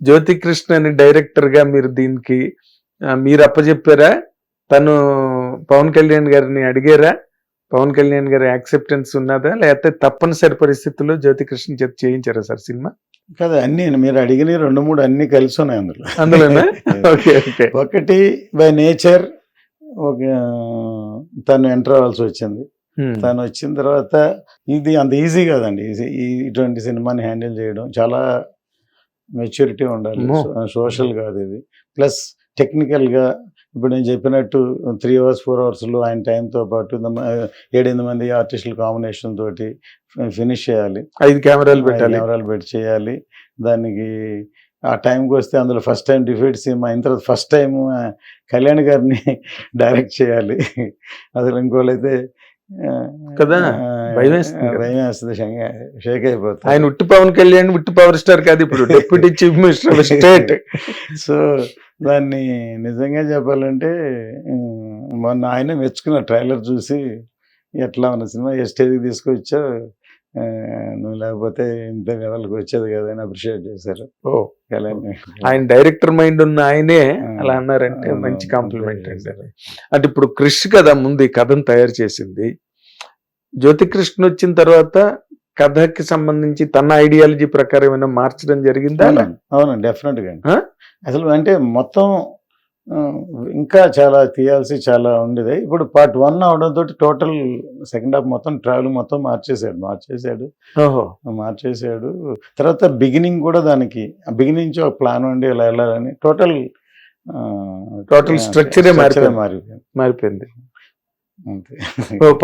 జ్యోతి కృష్ణ అని డైరెక్టర్గా మీరు దీనికి మీరు అప్పచెప్పారా తను పవన్ కళ్యాణ్ గారిని అడిగారా? పవన్ కళ్యాణ్ గారి యాక్సెప్టెన్స్ ఉన్నదా? లేకపోతే తప్పనిసరి పరిస్థితుల్లో జ్యోతి కృష్ణ చేత చేయించారా సార్ సినిమా? కదా అన్ని మీరు అడిగిన రెండు మూడు అన్ని కలిసి ఉన్నాయి అందులో. అందులోనా? Okay okay. ఒకటి బై నేచర్ ఒక తను ఎంటర్ అవ్వాల్సి వచ్చింది. తను వచ్చిన తర్వాత ఇది అంత ఈజీ కాదండి. ఇటువంటి సినిమాని హ్యాండిల్ చేయడం చాలా మెచ్యూరిటీ ఉండాలి. సోషల్ కాదు ఇది. ప్లస్ టెక్నికల్గా ఇప్పుడు నేను చెప్పినట్టు త్రీ అవర్స్ ఫోర్ అవర్స్లో ఆయన టైంతో పాటు ఏడెనిమిది మంది ఆర్టిస్టుల కాంబినేషన్ తోటి ఫినిష్ చేయాలి. ఐదు కెమెరాలు పెట్టాలి. కెమెరాలు పెట్టి చేయాలి. దానికి ఆ టైంకి వస్తే అందులో ఫస్ట్ టైం డిఫీట్ సినిమా అయిన తర్వాత ఫస్ట్ టైం కళ్యాణ్ గారిని డైరెక్ట్ చేయాలి. అసలు ఇంకోళ్ళైతే కదా? భయం వేస్తుంది. భయం షేక్ అయిపోతుంది. ఆయన ఉట్టి పవన్ కళ్యాణ్ ఉట్టి పవర్ స్టార్ కాదు ఇప్పుడు. Deputy chief minister of state so దాన్ని నిజంగా చెప్పాలంటే మొన్న ఆయన మెచ్చుకున్న ట్రైలర్ చూసి ఎట్లా ఉన్న సినిమా ఏ స్టేజ్కి తీసుకొచ్చా నువ్వు లేకపోతే ఇంత లెవెల్కి వచ్చేది కదా అని అప్రిషియేట్ చేశారు. ఓ. ఆయన డైరెక్టర్ మైండ్ ఉన్న ఆయనే అలా అన్నారంటే మంచి కాంప్లిమెంట్ అండి. అంటే ఇప్పుడు క్రిష్ కదా ముందు ఈ కథను తయారు చేసింది. జ్యోతి కృష్ణ వచ్చిన తర్వాత కథకి సంబంధించి తన ఐడియాలజీ ప్రకారం ఏమైనా మార్చడం జరిగిందా? అవునండి అవునండి డెఫినెట్గా? అసలు అంటే మొత్తం ఇంకా చాలా తీయాల్సి చాలా ఉండేది. ఇప్పుడు పార్ట్ వన్ అవడంతో టోటల్ సెకండ్ హాఫ్ మొత్తం ట్రావెల్ మొత్తం మార్చేసాడు మార్చేసాడు ఓహో. మార్చేసాడు. తర్వాత బిగినింగ్ కూడా దానికి బిగినింగ్ నుంచి ఒక ప్లాన్ ఉండి ఇలా వెళ్ళాలని టోటల్ structure ఏ మారిపోయింది. మారిపోయింది. మారిపోయింది.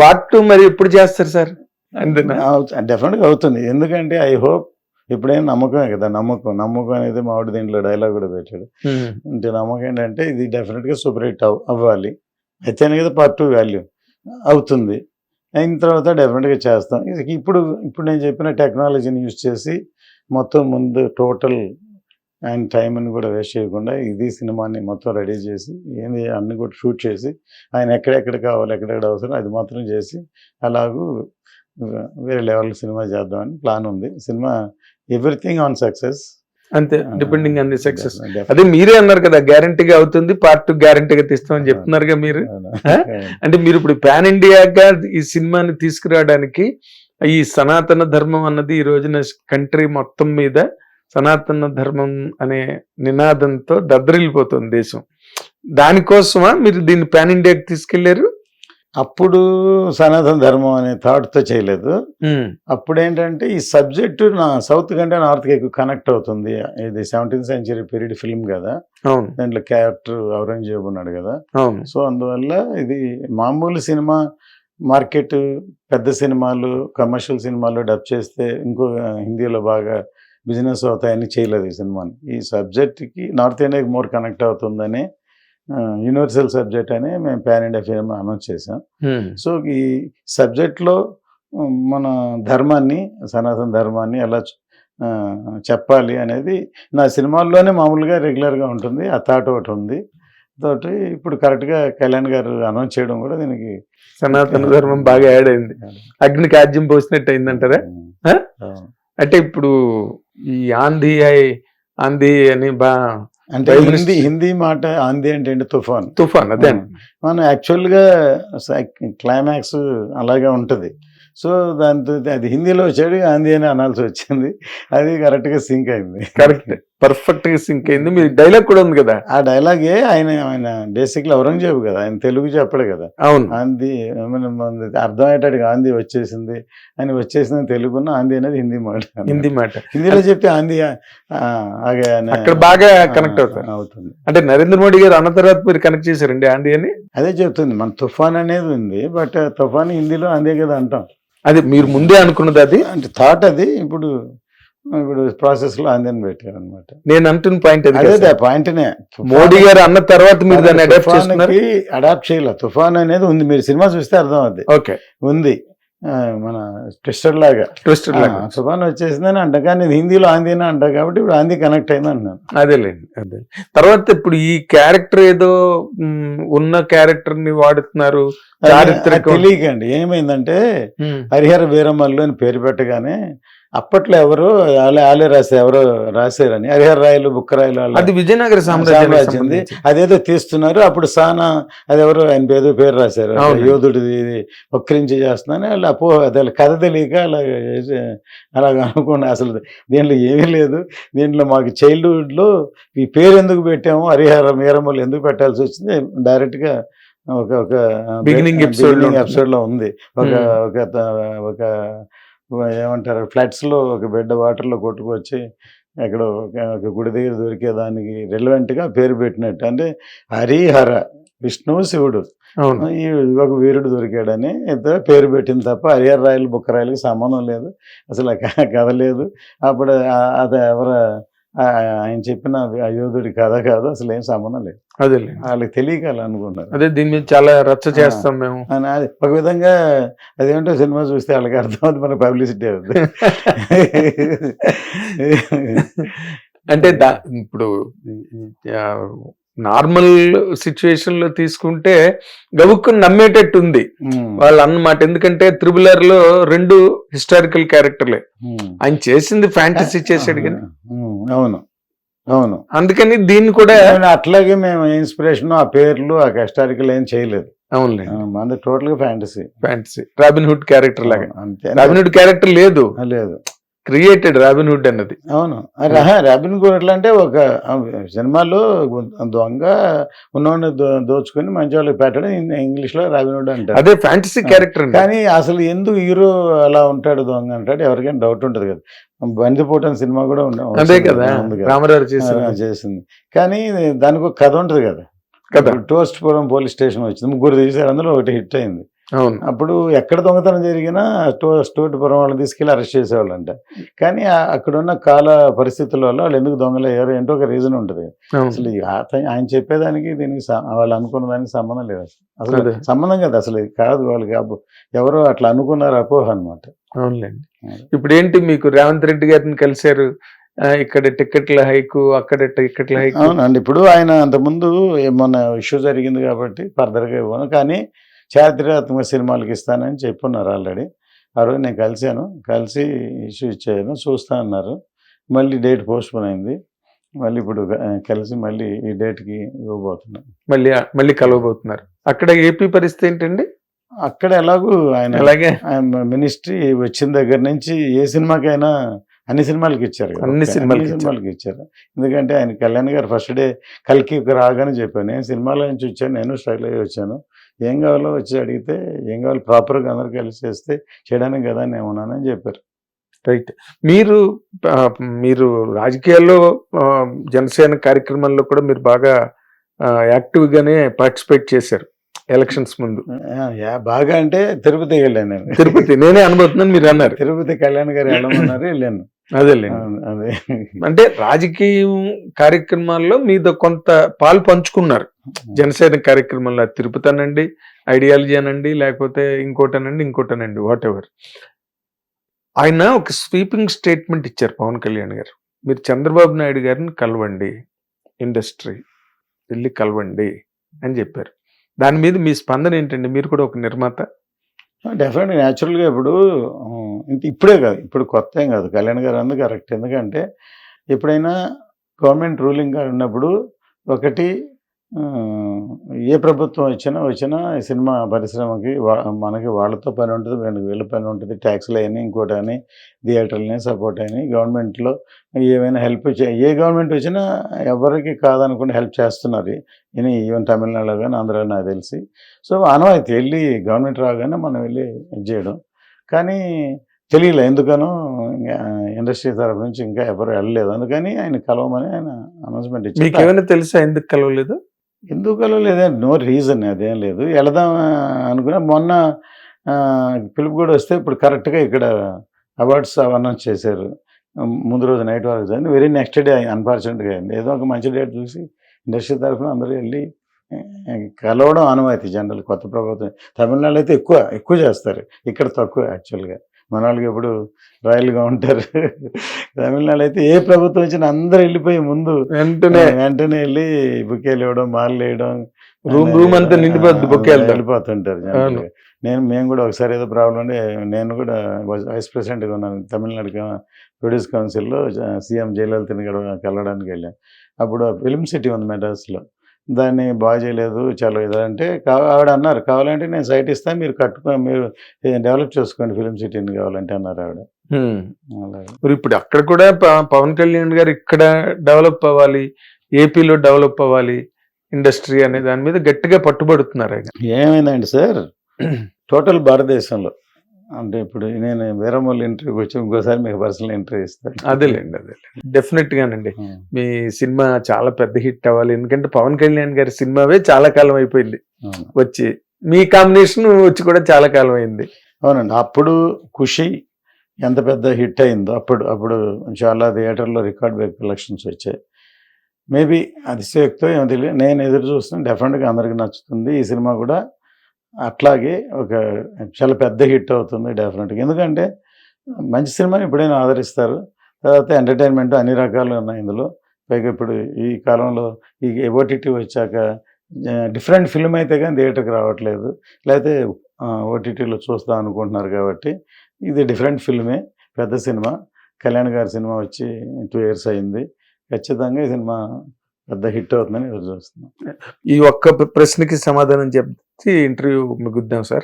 పార్ట్ టూ మరి ఎప్పుడు చేస్తారు సార్? అంతేనా డెఫినెట్గా అవుతుంది. ఎందుకంటే ఐ హోప్ ఇప్పుడేం నమ్మకమే కదా నమ్మకం. నమ్మకం అనేది మామిడి దీంట్లో డైలాగ్ కూడా పెట్టాడు. అంటే నమ్మకం ఏంటంటే ఇది డెఫినెట్గా సూపర్ హిట్ అవ్ అవ్వాలి. అయితేనే కదా పార్ట్ టూ వాల్యూ అవుతుంది. అయిన తర్వాత డెఫినెట్గా చేస్తాం. ఇది ఇప్పుడు ఇప్పుడు నేను చెప్పిన టెక్నాలజీని యూజ్ చేసి మొత్తం ముందు టోటల్ ఆయన టైంని కూడా వేస్ట్ చేయకుండా ఇది సినిమాని మొత్తం రెడీ చేసి ఏంది అన్ని కూడా షూట్ చేసి ఆయన ఎక్కడెక్కడ కావాలి ఎక్కడెక్కడ అవసరం అది మాత్రం చేసి అలాగూ వేరే లెవెల్ సినిమా చేద్దామని ప్లాన్ ఉంది. సినిమా ఎవ్రీథింగ్ ఆన్ సక్సెస్ అంతే డిపెండింగ్ ఆన్ ది సక్సెస్ అదే మీరే అన్నారు కదా గ్యారంటీగా అవుతుంది పార్ట్ టూ గ్యారంటీగా తీస్తామని చెప్తున్నారుగా మీరు. ఆ? అంటే మీరు ఇప్పుడు పాన్ ఇండియాగా ఈ సినిమాని తీసుకురావడానికి ఈ సనాతన ధర్మం అన్నది ఈ రోజున కంట్రీ మొత్తం మీద సనాతన ధర్మం అనే నినాదంతో దద్దరిల్లిపోతుంది దేశం. దానికోసమా మీరు దీన్ని పాన్ ఇండియాకి తీసుకెళ్ళారు? అప్పుడు సనాతన ధర్మం అనే థాట్తో చేయలేదు. అప్పుడు ఏంటంటే ఈ సబ్జెక్టు నా సౌత్ కంటే నార్త్కి ఎక్కువ కనెక్ట్ అవుతుంది. ఇది సెవెంటీన్త్ సెంచరీ పీరియడ్ ఫిల్మ్ కదా. దాంట్లో క్యారెక్టర్ ఔరంగజేబు ఉన్నాడు కదా. సో అందువల్ల ఇది మామూలు సినిమా మార్కెట్ పెద్ద సినిమాలు కమర్షియల్ సినిమాలు డబ్ చేస్తే ఇంకో హిందీలో బాగా బిజినెస్ అవుతాయని చేయలేదు ఈ సినిమాని. ఈ సబ్జెక్ట్కి నార్త్ ఇండియాకి మోర్ కనెక్ట్ అవుతుందని యూనివర్సల్ సబ్జెక్ట్ అని మేము పాన్ ఇండియా ఫిల్మ్ అనౌన్స్ చేసాం. సో ఈ సబ్జెక్ట్లో మన ధర్మాన్ని సనాతన ధర్మాన్ని ఎలా చెప్పాలి అనేది నా సినిమాల్లోనే మామూలుగా రెగ్యులర్గా ఉంటుంది. ఆ థాట్ ఒకటి ఉంది. తోటి ఇప్పుడు కరెక్ట్గా కళ్యాణ్ గారు అనౌన్స్ చేయడం కూడా దీనికి సనాతన ధర్మం బాగా యాడ్ అయింది. అగ్నికి ఆజ్యం పోసినట్టు అయిందంటారా? అవును. అంటే ఇప్పుడు ఈ ఆంధీ ఆంధీ అని బా అంటే హిందీ హిందీ మాట ఆంది అంటే తుఫాన్. తుఫాన్ అదే. మనం యాక్చువల్గా క్లైమాక్స్ అలాగే ఉంటుంది. సో దాంతో అది హిందీలో వచ్చాడు ఆంది అని అనాల్సి వచ్చింది. అది కరెక్ట్గా సింక్ అయింది. కరెక్ట్. పర్ఫెక్ట్గా సింక్ అయింది. మీ డైలాగ్ కూడా ఉంది కదా? ఆ డైలాగే ఆయన ఆయన బేసిక్లీ ఔరంగజేబు కదా. ఆయన తెలుగు చెప్పడు కదా. అవును. ఆంది అర్థమయ్యేటట్టుగా ఆంది వచ్చేసింది. అని వచ్చేసింది తెలుగున్న ఆంది అనేది హిందీ మాట. హిందీ మాట. హిందీలో చెప్తే ఆంది ఆ, ఆగే అనే- అక్కడ బాగా కనెక్ట్ అవుతారు. అవుతుంది. అంటే నరేంద్ర మోడీ గారు అన్న తర్వాత మీరు కనెక్ట్ చేశారండి ఆంధీ అని? అదే చెప్తుంది. మన తుఫాన్ అనేది ఉంది బట్ తుఫాన్ హిందీలో అందే కదా అంటాం. అది మీరు ముందే అనుకున్నది అది? అంటే థాట్ అది. ఇప్పుడు ఇప్పుడు ప్రాసెస్లో అందని పెట్టారు అనమాట నేను అంటున్న పాయింట్ అది. పాయింట్నే మోడీ గారు అన్న తర్వాత మీరు దాన్ని అడాప్ట్ చేస్తున్నారు? అడాప్ట్ చేయాలి. తుఫాన్ అనేది ఉంది. మీరు సినిమా చూస్తే అర్థం అవుద్ది ఓకే. ఉంది. మన ట్విస్టర్ లాగా. ట్విస్టర్ లాగా. తుఫాన్ వచ్చేసిందని అంట. కానీ హిందీలో ఆందీనే అంట కాబట్టి ఇప్పుడు ఆందీ కనెక్ట్ అయింది అంటున్నాను అదేలేండి అదే. తర్వాత ఇప్పుడు ఈ క్యారెక్టర్ ఏదో ఉన్న క్యారెక్టర్ని వాడుతున్నారు. చారిత్రకం. తెలియకండి. ఏమైందంటే హరిహర వీరమల్లు అని పేరు పెట్టగానే అప్పట్లో ఎవరు వాళ్ళే రాశారు ఎవరో రాశారని. హరిహర రాయలు బుక్క రాయలు వాళ్ళ అది విజయనగర సామ్రాజ్యంది అదేదో తీస్తున్నారు. అప్పుడు సానా అది ఎవరు ఆయన ఏదో పేరు రాశారు. యోధుడిది వక్రించి చేస్తున్నాను వాళ్ళు అపో అది వాళ్ళ కథ తెలియక అలా అలాగ అనుకున్నా. అసలు దీంట్లో ఏమీ లేదు. దీంట్లో మాకు చైల్డ్హుడ్లో ఈ పేరు ఎందుకు పెట్టాము? హరిహర మీరమ్మలు ఎందుకు పెట్టాల్సి వచ్చింది? డైరెక్ట్గా ఒక ఒక లో ఉంటుంది. ఎపిసోడ్లో ఉంది. ఒక Hmm. ఒక ఒక ఏమంటారు ఫ్లడ్స్లో ఒక బిడ్డ వాటర్లో కొట్టుకొచ్చి ఎక్కడో ఒక- గుడి దగ్గర దొరికే దానికి relevant గా పేరు పెట్టినట్టు. అంటే హరిహర విష్ణువు శివుడు. ఈ ఒక వీరుడు దొరికాడని ఇద్దరు పేరు పెట్టింది తప్ప హరిహర రాయలు బుక్క రాయలకి సంబంధం లేదు. అసలు కథ లేదు. అప్పుడు అది ఎవరు ఆయన చెప్పిన ఆ యోధుడి కథ కాదు అసలు ఏం సంబంధం లేదు. అదేలే. వాళ్ళకి తెలియక అనుకున్నారు అదే దీని మీద చాలా రచ్చ చేస్తాం మేము. అని అది ఒక విధంగా అదేంటో సినిమా చూస్తే వాళ్ళకి అర్థమవుతుంది మన పబ్లిసిటీ అవుతుంది అంటే దా ఇప్పుడు నార్మల్ సిచ్యువేషన్లో తీసుకుంటే గబుక్కుని నమ్మేటట్టు ఉంది వాళ్ళు అన్నమాట ఎందుకంటే త్రిబులర్లో రెండు హిస్టారికల్ క్యారెక్టర్లే. ఆయన చేసింది ఫ్యాంటసీ చేశాడు కానీ. అవును. అవును. అందుకని దీన్ని కూడా అట్లాగే మేము ఇన్స్పిరేషన్ ఆ పేర్లు ఆ హిస్టారికల్ ఏం చేయలేదు. అవునులే. మనది టోటల్గా fantasy. Fantasy. Robin Hood character లాగా. అంతే. రాబిన్ హుడ్ క్యారెక్టర్ లేదు. లేదు. క్రియేటెడ్ రాబిన్ హుడ్ అన్నది. అవును. రాబిన్ గుడ్ ఎట్లా అంటే ఒక సినిమాలో దొంగ ఉన్నోడిని దో- దోచుకొని మంచి వాళ్ళకి పెట్టడం ఇంగ్లీష్లో రాబిన్ హుడ్ అంటారు. అదే ఫ్యాంటసీ క్యారెక్టర్ కానీ అసలు ఎందుకు హీరో అలా ఉంటాడు దొంగ అంటాడు ఎవరికైనా డౌట్ ఉంటుంది కదా. బందిపోటం సినిమా కూడా ఉండ- అదే వచ్చింది కదా. రామరావు చేసింది. కానీ దానికి ఒక కథ ఉంటుంది కదా. కదా. టోస్ట్ పురం పోలీస్ స్టేషన్ వచ్చింది. ముగ్గురు తీశారు. అందులో ఒకటి హిట్ అయింది. అవును. అప్పుడు ఎక్కడ దొంగతనం జరిగినా టో స్టోటిపురం వాళ్ళని తీసుకెళ్ళి అరెస్ట్ చేసేవాళ్ళంట. కానీ ఆ- అక్కడున్న కాల పరిస్థితుల వల్ల వాళ్ళు ఎందుకు దొంగలు అయ్యారు ఏంటో ఒక రీజన్ ఉంటుంది. అసలు ఆయన చెప్పేదానికి దీనికి వాళ్ళు అనుకున్న దానికి సంబంధం లేదు అసలు. సంబంధం కదా అసలు. కాదు వాళ్ళకి అబ్బో ఎవరో అట్లా అనుకున్నారు అపోహ అనమాట అవునులేండి. ఇప్పుడు ఏంటి మీకు రేవంత్ రెడ్డి గారిని కలిశారు? ఇక్కడ టికెట్ల హైకు అక్కడ టికెట్ల హైకు. అవునండి ఇప్పుడు ఆయన అంతకుముందు మొన్న ఇష్యూ జరిగింది కాబట్టి ఫర్దర్గా ఇవ్వను. కానీ చారిత్రాత్మక సినిమాలకి ఇస్తానని చెప్పున్నారు ఆల్రెడీ. ఆ రోజు నేను కలిశాను. కలిసి ఇష్యూ ఇచ్చాను. చూస్తా అన్నారు. మళ్ళీ డేట్ పోస్ట్పోన్ అయింది. మళ్ళీ ఇప్పుడు కలిసి మళ్ళీ ఈ డేట్కి ఇవ్వబోతున్నాను. మళ్ళీ మళ్ళీ కలవబోతున్నారు. అక్కడ ఏపీ పరిస్థితి ఏంటండి? అక్కడ ఎలాగూ ఆయన అలాగే ఆయన మినిస్ట్రీ వచ్చిన దగ్గర నుంచి ఏ సినిమాకైనా అన్ని సినిమాలకి ఇచ్చారు. అన్ని సినిమాలకి ఇచ్చారు. సినిమాలకి ఇచ్చారు. ఎందుకంటే ఆయన కళ్యాణ్ గారు ఫస్ట్ డే కలికి రాగానే చెప్పాను నేను సినిమాలో నుంచి వచ్చాను నేను స్ట్రగుల్ అయ్యి వచ్చాను. ఏం కావాలో వచ్చి అడిగితే ఏం కావాలి ప్రాపర్గా అందరు కలిసి చేస్తే చేయడానికి కదా నేను ఉన్నానని చెప్పారు. రైట్. మీరు మీరు రాజకీయాల్లో జనసేన కార్యక్రమంలో కూడా మీరు బాగా ఆ, యాక్టివ్ గానే పార్టిసిపేట్ చేశారు. ఎలక్షన్స్ ముందు. యా, బాగా అంటే తిరుపతికి వెళ్ళాను నేను. తిరుపతి నేనే అనుభవుతున్నాను మీరు అన్నారు. తిరుపతి కళ్యాణ్ గారు వెళ్ళమన్నారు వెళ్ళాను. అదేలే ఆ, అదే. అంటే రాజకీయం కార్యక్రమాల్లో మీద కొంత పాలు పంచుకున్నారు. జనసేన కార్యక్రమంలో అది తిరుపతి అనండి ఐడియాలజీ అనండి లేకపోతే ఇంకోటనండి ఇంకోటనండి వాట్ ఎవర్ ఆయన ఒక స్వీపింగ్ స్టేట్మెంట్ ఇచ్చారు పవన్ కళ్యాణ్ గారు. మీరు చంద్రబాబు నాయుడు గారిని కలవండి ఇండస్ట్రీ వెళ్ళి కలవండి అని చెప్పారు. దాని మీద మీ స్పందన ఏంటండి? మీరు కూడా ఒక నిర్మాత. డెఫినెట్గా న్యాచురల్గా ఇప్పుడు ఇంత ఇప్పుడే కాదు ఇప్పుడు కొత్త ఏం కాదు. కళ్యాణ్ గారు అందుకు కరెక్ట్ ఎందుకంటే ఎప్పుడైనా గవర్నమెంట్ రూలింగ్ ఉన్నప్పుడు ఒకటి ఏ ప్రభుత్వం వచ్చినా వచ్చినా సినిమా పరిశ్రమకి వా- మనకి వాళ్ళతో పని ఉంటుంది వీళ్ళకి వీళ్ళ పని ఉంటుంది ట్యాక్స్లు అయినా ఇంకోటి అని థియేటర్లని సపోర్ట్ అయినాయి గవర్నమెంట్లో ఏమైనా హెల్ప్ చే ఏ గవర్నమెంట్ వచ్చినా ఎవరికి కాదనుకుంటే హెల్ప్ చేస్తున్నారు. ఈయన ఈవెన్ తమిళనాడులో కానీ ఆంధ్రాలో నాకు తెలిసి. సో అనవాయితీ వెళ్ళి గవర్నమెంట్ రాగానే మనం వెళ్ళి ఇది చేయడం. కానీ తెలియలే ఎందుకనో ఇండస్ట్రీ తరఫు నుంచి ఇంకా ఎవరు వెళ్ళలేదు. అందుకని ఆయన కలవమని ఆయన అనౌన్స్మెంట్ మీకు ఇచ్చారు. ఏమైనా తెలుసా ఎందుకు కలవలేదు? ఎందుకలో లేదా నో రీజన్ అదేం లేదు. వెళదాం అనుకున్నా మొన్న పిలుపు కూడా వస్తే ఇప్పుడు కరెక్ట్గా ఇక్కడ అవార్డ్స్ అనౌన్స్ చేశారు. ముందు రోజు నైట్ వరకు జరిగింది. వెరీ నెక్స్ట్ డే అన్ఫార్చునేట్గా అయింది. ఏదో ఒక మంచి డేట్ చూసి ఇండస్ట్రీ తరఫున అందరూ వెళ్ళి కలవడం ఆనవాయితీ జనరల్ కొత్త ప్రభుత్వం. తమిళనాడు అయితే ఎక్కువ ఎక్కువ చేస్తారు. ఇక్కడ తక్కువ యాక్చువల్గా. మన వాళ్ళకి ఎప్పుడు రాయల్గా ఉంటారు. తమిళనాడు అయితే ఏ ప్రభుత్వం వచ్చినా అందరూ వెళ్ళిపోయి ముందు వెంటనే. వెంటనే వెళ్ళి బుకేలు ఇవ్వడం మాలలు వేయడం రూమ్ రూమ్ అంతా నిండిపోద్ది బొకేలతో వెళ్ళిపోతుంటారు. నేను మేము కూడా ఒకసారి ఏదో ప్రాబ్లం ఉంటే నేను కూడా వైస్ ప్రెసిడెంట్గా ఉన్నాను. తమిళనాడు ప్రొడ్యూస్ కౌన్సిల్లో సీఎం జయలలితని కలవడానికి వెళ్ళాను. అప్పుడు ఫిల్మ్ సిటీ ఉంది మెడ్రాస్లో. దాన్ని బాగా చేయలేదు చాలా ఇది అంటే కా- ఆవిడ అన్నారు కావాలంటే నేను సైట్ ఇస్తాను మీరు కట్టుకో మీరు డెవలప్ చేసుకోండి ఫిల్మ్ సిటీని కావాలంటే అన్నారు ఆవిడ. మరి ఇప్పుడు అక్కడ కూడా పవన్ కళ్యాణ్ గారు ఇక్కడ డెవలప్ అవ్వాలి ఏపీలో డెవలప్ అవ్వాలి ఇండస్ట్రీ అనే దాని మీద గట్టిగా పట్టుబడుతున్నారు ఆయన ఏమైందండి సార్? టోటల్ భారతదేశంలో అంటే ఇప్పుడు నేను వీరమల్లి ఇంటర్వ్యూకి వచ్చి ఇంకోసారి మీకు పర్సనల్ ఇంటర్వ్యూ ఇస్తాను. అదేలేండి అదే డెఫినెట్ గానండి. మీ సినిమా చాలా పెద్ద హిట్ అవ్వాలి. ఎందుకంటే పవన్ కళ్యాణ్ గారి సినిమావే చాలా కాలం అయిపోయింది. వచ్చి మీ కాంబినేషన్ వచ్చి కూడా చాలా కాలం అయింది. అవునండి. అప్పుడు ఖుషి ఎంత పెద్ద హిట్ అయిందో అప్పుడు అప్పుడు చాలా థియేటర్లో రికార్డ్ బ్రేక్ కలెక్షన్స్ వచ్చాయి. మేబీ అతిశయోక్తో ఏమో తెలియదు. నేను ఎదురు చూస్తున్నాను డెఫినెట్గా అందరికీ నచ్చుతుంది. ఈ సినిమా కూడా అట్లాగే ఒక చాలా పెద్ద హిట్ అవుతుంది డెఫినెట్గా. ఎందుకంటే మంచి సినిమాని ఎప్పుడైనా ఆదరిస్తారు. తర్వాత ఎంటర్టైన్మెంట్ అన్ని రకాలు ఉన్నాయి ఇందులో. పైగా ఇప్పుడు ఈ కాలంలో ఈ ఓటీటీ వచ్చాక డిఫరెంట్ ఫిల్మ్ అయితే కానీ థియేటర్కి రావట్లేదు. లేకపోతే ఓటీటీలో చూస్తాం అనుకుంటున్నారు కాబట్టి ఇది డిఫరెంట్ ఫిల్మే పెద్ద సినిమా. కళ్యాణ్ గారి సినిమా వచ్చి టూ ఇయర్స్ అయింది. ఖచ్చితంగా ఈ సినిమా పెద్ద హిట్ అవుతుందని ఎదురు చూస్తున్నాం. ఈ ఒక్క ప్రశ్నకి సమాధానం చెప్తాను ఇంటర్వ్యూ ముగిద్దాం సార్.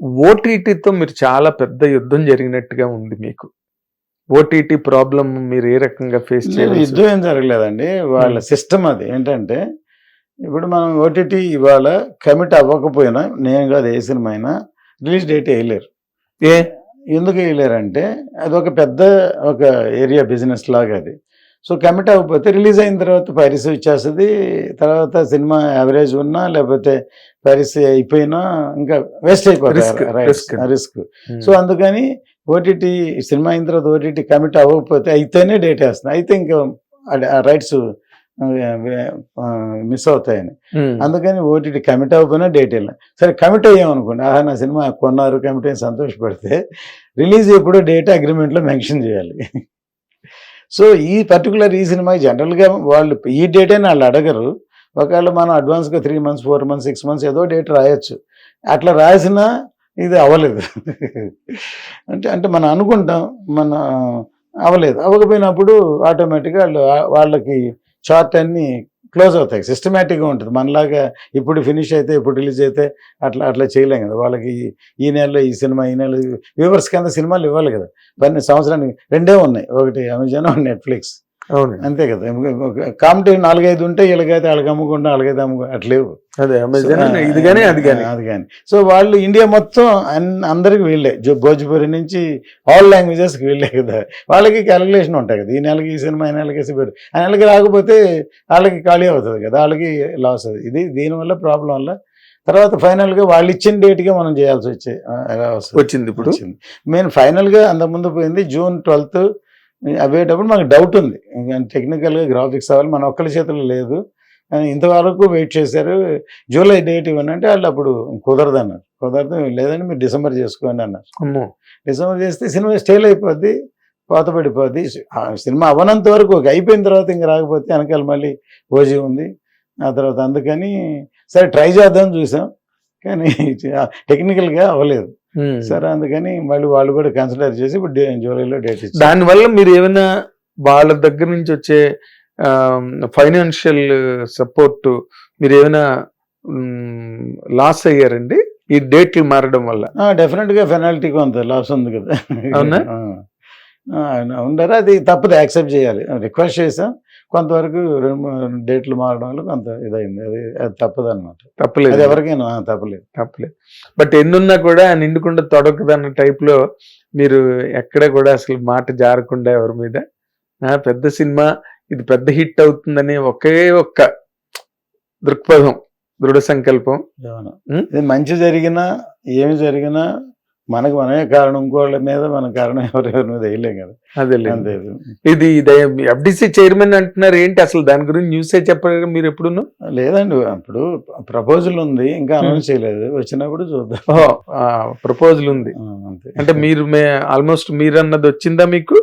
ఓటీటీతో మీరు చాలా పెద్ద యుద్ధం జరిగినట్టుగా ఉంది మీకు. ఓటీటీ ప్రాబ్లం మీరు ఏ రకంగా ఫేస్ చేయాలి యుద్ధం ఏం జరగలేదండి. వాళ్ళ సిస్టమ్ అది ఏంటంటే ఇప్పుడు మనం ఓటీటీ ఇవాళ కమిట్ అవ్వకపోయినా నేను కాదు ఏ సినిమా అయినా రిలీజ్ డేట్ వేయలేరు. ఏ? ఎందుకు వేయలేరంటే అది ఒక పెద్ద ఒక ఏరియా బిజినెస్ లాగా అది. సో కమిట్ అవ్వకపోతే రిలీజ్ అయిన తర్వాత పైరసీ వచ్చేస్తుంది తర్వాత సినిమా యావరేజ్ ఉన్నా లేకపోతే పైరసీ అయిపోయినా ఇంకా వేస్ట్ అయిపోతుంది. రిస్క్ సో అందుకని ఓటీటీ సినిమా అయిన తర్వాత ఓటీటీ కమిట్ అవ్వకపోతే అయితేనే డేట్ వేస్తుంది అయితే ఇంకా రైట్స్ మిస్ అవుతాయని. ఉమ్. అందుకని ఓటీటీ కమిట్ అవ్వకపోయినా డేట్ వెళ్ళాం సరే కమిట్ అయ్యామనుకోండి ఆహా నా సినిమా కొన్నారు కమిట్ అయ్యి సంతోషపడితే రిలీజ్ ఎప్పుడో డేట్ అగ్రిమెంట్లో మెన్షన్ చేయాలి. సో ఈ పర్టికులర్ ఈ సినిమా జనరల్గా వాళ్ళు ఈ డేట్ అని వాళ్ళు అడగరు. ఒకవేళ మనం అడ్వాన్స్గా three months four months six months ఏదో డేట్ రాయొచ్చు. అట్లా రాసినా ఇది అవ్వలేదు. అంటే అంటే మనం అనుకుంటాం మన అవ్వలేదు. అవ్వకపోయినప్పుడు ఆటోమేటిక్గా వాళ్ళు వాళ్ళకి చార్ట్ అన్నీ క్లోజ్ అవుతాయి సిస్టమేటిక్గా ఉంటుంది. మనలాగా ఇప్పుడు ఫినిష్ అయితే ఇప్పుడు రిలీజ్ అయితే అట్లా అట్లా చేయలేం కదా. వాళ్ళకి ఈ నెలలో ఈ సినిమా ఈ నెల వ్యూవర్స్ కింద సినిమాలు ఇవ్వాలి కదా. పన్నెండు సంవత్సరానికి రెండే ఉన్నాయి. ఒకటి అమెజాన్ నెట్ఫ్లిక్స్ అంతే కదా. కాంపిటేటివ్ నాలుగైదు ఉంటే వీళ్ళకైతే వాళ్ళకి అమ్ముకుంటా వాళ్ళకైతే అమ్ముకు అట్లేవు అదే ఇది కానీ అది కానీ అది కానీ సో వాళ్ళు ఇండియా మొత్తం అందరికి వీళ్ళే. జో- భోజ్పురి నుంచి ఆల్ లాంగ్వేజెస్కి వీళ్ళే కదా. వాళ్ళకి క్యాలిక్యులేషన్ ఉంటాయి కదా. ఈ నెలకి ఈ సినిమా ఈ నెలకి సినిమా ఆ నెలకి రాకపోతే వాళ్ళకి ఖాళీ అవుతుంది కదా. వాళ్ళకి లాస్ అవుతుంది ఇది దీనివల్ల ప్రాబ్లం వల్ల తర్వాత ఫైనల్గా వాళ్ళు ఇచ్చిన డేట్గా మనం చేయాల్సి వచ్చే వచ్చింది ఇప్పుడు. వచ్చింది. మేము ఫైనల్గా అంతకుముందు పోయింది జూన్ ట్వెల్త్ అవేటప్పుడు మాకు డౌట్ ఉంది. టెక్నికల్గా గ్రాఫిక్స్ అవ్వాలి మన ఒక్కరి చేతుల్లో లేదు. కానీ ఇంతవరకు వెయిట్ చేశారు. జూలై డేట్ ఇవ్వండి అంటే వాళ్ళు అప్పుడు కుదరదు అన్నారు కుదరదు లేదంటే మీరు డిసెంబర్ చేసుకోండి అన్నారు. డిసెంబర్ చేస్తే సినిమా స్టేల్ అయిపోద్ది కోత పడిపోద్ది. సినిమా అవ్వనంత వరకు ఒక అయిపోయిన తర్వాత ఇంకా రాకపోతే వెనకాల మళ్ళీ ఓజీ ఉంది. ఆ తర్వాత అందుకని సరే ట్రై చేద్దాం చూసాం. కానీ టెక్నికల్గా అవ్వలేదు. సరే అందుకని మళ్ళీ వాళ్ళు కూడా కన్సిడర్ చేసి ఇప్పుడు జూలైలో డేట్ ఇచ్చారు. దానివల్ల మీరు ఏమైనా వాళ్ళ దగ్గర నుంచి వచ్చే ఫైనాన్షియల్ సపోర్ట్ మీరు ఏమైనా లాస్ అయ్యారండి? ఈ డేట్లు మారడం వల్ల? డెఫినెట్గా పెనాల్టీ కొంత లాస్ ఉంది కదా. అవునా? ఉండరు అది తప్పదు యాక్సెప్ట్ చేయాలి. రిక్వెస్ట్ చేసాం. కొంతవరకు డేట్లు మారడం వల్ల కొంత ఇదైంది. అది అది తప్పదు అనమాట అది తప్పలేదు ఎవరికైనా తప్పలేదు. తప్పలేదు. బట్ ఎన్నున్నా కూడా నిండుకుండా తొడకదన్న టైప్లో మీరు ఎక్కడ కూడా అసలు మాట జారకుండా ఎవరి మీద. పెద్ద సినిమా ఇది పెద్ద హిట్ అవుతుందనే ఒకే ఒక్క దృక్పథం దృఢ సంకల్పం? ఇది మంచి జరిగినా ఏమి జరిగినా మనకు మనమే కారణం ఇంకోళ్ళ మీద మన కారణం ఎవరెవరి మీద వేయలేం కదా. అదే అంతే ఇది ఎఫ్డిసి చైర్మన్ అంటున్నారు ఏంటి అసలు దాని గురించి న్యూసే చెప్పారు మీరు ఎప్పుడు లేదండి అప్పుడు ప్రపోజల్ ఉంది ఇంకా అనౌన్స్ చేయలేదు. వచ్చినప్పుడు చూద్దాం. ప్రపోజల్ ఉంది. అంటే మీరు ఆల్మోస్ట్ మీరు అన్నది వచ్చిందా మీకు?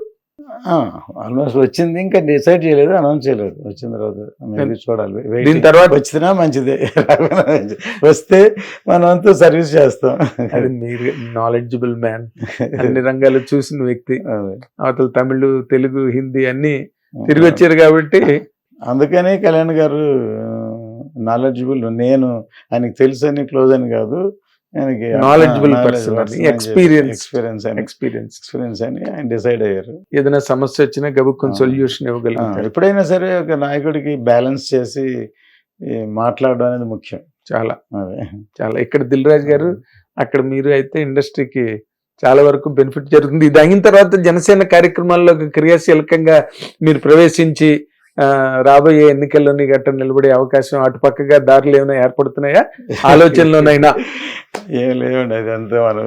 ఆల్మోస్ట్ వచ్చింది. ఇంకా డిసైడ్ చేయలేదు అనౌన్స్ చేయలేదు. వచ్చిన తర్వాత maybe చూడాలి. దీని తర్వాత వచ్చినా మంచిదే. వస్తే మనం అంతా సర్వీస్ చేస్తాం. అది మీరు నాలెడ్జబుల్ మ్యాన్ అన్ని రంగాలు చూసిన వ్యక్తి. అవతల తమిళ్ తెలుగు హిందీ అన్ని తిరిగి వచ్చారు కాబట్టి అందుకనే కళ్యాణ్ గారు నాలెడ్జబుల్ నేను ఆయనకి తెలుసు అని క్లోజ్ అని కాదు. అని, experience. ఎక్స్పీరియన్స్ అని ఎక్స్పీరియన్స్ ఎక్స్పీరియన్స్ అని ఆయన డిసైడ్ అయ్యారు. ఏదైనా సమస్య వచ్చినా గబుక్కుని ఆ. సొల్యూషన్ ఇవ్వగలుగుతారు ఎప్పుడైనా సరే ఒక నాయకుడికి బ్యాలెన్స్ చేసి మాట్లాడడం అనేది ముఖ్యం. చాలా. అదే. చాలా. ఇక్కడ దిల్ రాజు గారు అక్కడ మీరు అయితే ఇండస్ట్రీకి చాలా వరకు బెనిఫిట్ జరుగుతుంది. ఇది అయిన తర్వాత జనసేన కార్యక్రమాల్లో క్రియాశీలకంగా మీరు ప్రవేశించి రాబోయే ఎన్నికల్లోని గట్ట నిలబడే అవకాశం అటుపక్కగా దారులు ఏమైనా ఏర్పడుతున్నాయా? ఆలోచనలోనైనా? ఏం లేవండి అది అంతా మనం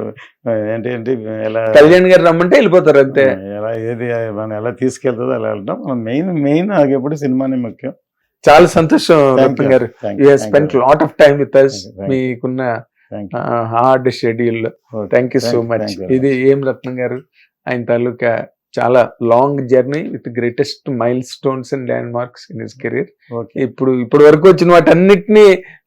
ఏంటి ఏంటి ఎలా కళ్యాణ్ గారు రమ్మంటే వెళ్ళిపోతారు అంతే. ఎలా ఏది మనం ఎలా తీసుకెళ్తుందో అలా వెళ్తాం. మనం మెయిన్ మెయిన్ నాకు ఎప్పుడు సినిమానే ముఖ్యం. చాలా సంతోషం Ratna. Garu. You. Lot of time with us. మీకున్న. Hard schedule. Thank you so much. ఇది ఏం రత్నం గారు? ఆయన తాలూకా చాలా long journey with greatest milestones and landmarks in his career. ఇప్పుడు ఇప్పుడు వరకు వచ్చిన వాటన్నిటినీ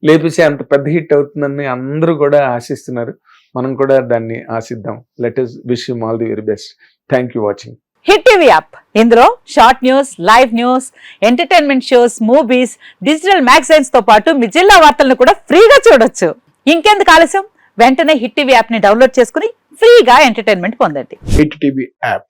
లేపేసి అంత పెద్ద హిట్ అవుతుందని అందరూ కూడా ఆశిస్తున్నారు. మనం కూడా దాన్ని ఆశిద్దాం. Let us wish you all the very best thank you watching Hit TV app ఇందులో short news live news entertainment shows movies digital మ్యాగజైన్స్తో పాటు మీ జిల్లా వార్తలను కూడా ఫ్రీగా చూడొచ్చు. ఇంకెందుకు ఆలస్యం? వెంటనే హిట్ టీవీ యాప్ని డౌన్లోడ్ చేసుకుని ఫ్రీగా ఎంటర్టైన్మెంట్ పొందండి. Hit TV app